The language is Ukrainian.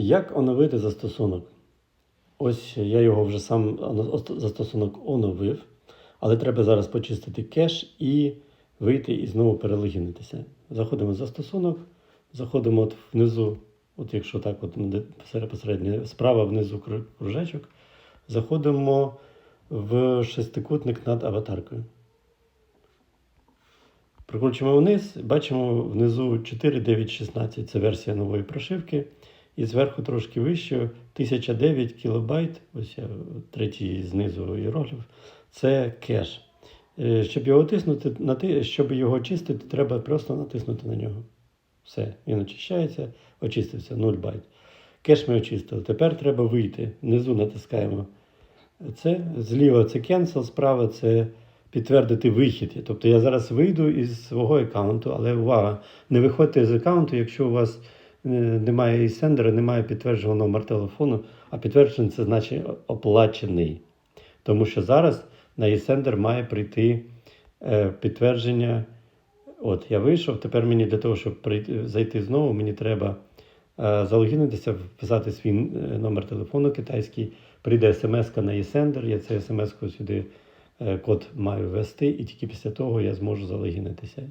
Як оновити застосунок? Ось я його вже сам застосунок оновив, але треба зараз почистити кеш і вийти і знову перелогінитися. Заходимо в застосунок, заходимо от внизу, от якщо так, от посередньо, справа внизу кружечок, заходимо в шестикутник над аватаркою. Прокручуємо вниз, бачимо внизу 4916 це версія нової прошивки. І зверху трошки вище 1009 кілобайт, ось я, третій знизу іерогліф, це кеш. Е, Щоб його тиснути, щоб його очистити, треба просто натиснути на нього. Все, він очищається, очистився 0 байт. Кеш ми очистили. Тепер треба вийти. Внизу натискаємо це. Зліва це cancel, справа це підтвердити вихід. Тобто я зараз вийду із свого аккаунту, але увага, не виходьте з аккаунту, якщо у вас немає і сендера, немає підтвердженого номер телефону, а підтверджений це значить оплачений. Тому що зараз на e-сендер має прийти е, підтвердження. От я вийшов. Тепер мені для того, щоб прийти, зайти знову, мені треба е, залогінитися, вписати свій е, номер телефону китайський. Прийде смс на e-сендер, я цю смс сюди код маю ввести, і тільки після того я зможу залогінитися.